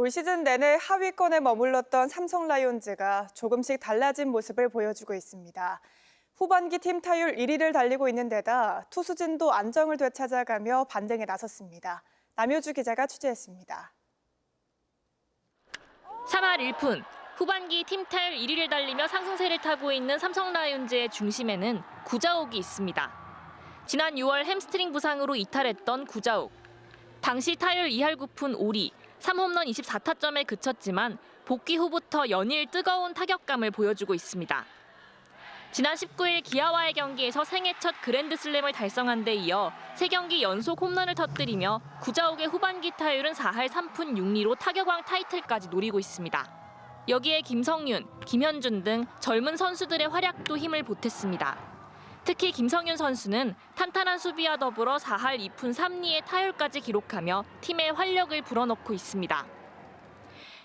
올 시즌 내내 하위권에 머물렀던 삼성 라이온즈가 조금씩 달라진 모습을 보여주고 있습니다. 후반기 팀 타율 1위를 달리고 있는 데다 투수진도 안정을 되찾아가며 반등에 나섰습니다. 남효주 기자가 취재했습니다. 3할 1푼 후반기 팀 타율 1위를 달리며 상승세를 타고 있는 삼성 라이온즈의 중심에는 구자욱이 있습니다. 지난 6월 햄스트링 부상으로 이탈했던 구자욱. 당시 타율 2할 9푼 5리, 3홈런 24타점에 그쳤지만 복귀 후부터 연일 뜨거운 타격감을 보여주고 있습니다. 지난 19일 기아와의 경기에서 생애 첫 그랜드슬램을 달성한 데 이어 3경기 연속 홈런을 터뜨리며 구자욱의 후반기 타율은 4할 3푼 6리로 타격왕 타이틀까지 노리고 있습니다. 여기에 김성윤, 김현준 등 젊은 선수들의 활약도 힘을 보탰습니다. 특히 김성윤 선수는 탄탄한 수비와 더불어 4할 2푼 3리의 타율까지 기록하며 팀의 활력을 불어넣고 있습니다.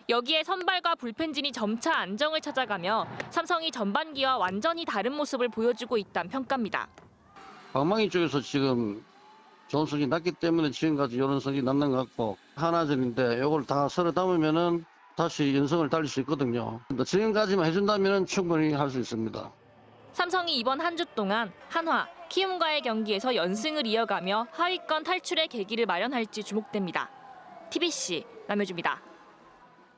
여기에 선발과 불펜진이 점차 안정을 찾아가며 삼성이 전반기와 완전히 다른 모습을 보여주고 있다는 평가입니다. 방망이 쪽에서 지금 좋은 성이 났기 때문에 지금까지 이런 성이 났는 것 같고 하나전인데 이걸 다 서로 담으면은 다시 연성을 달릴 수 있거든요. 지금까지만 해준다면 충분히 할 수 있습니다. 삼성이 이번 한 주 동안 한화, 키움과의 경기에서 연승을 이어가며 하위권 탈출의 계기를 마련할지 주목됩니다. TBC 남효주입니다.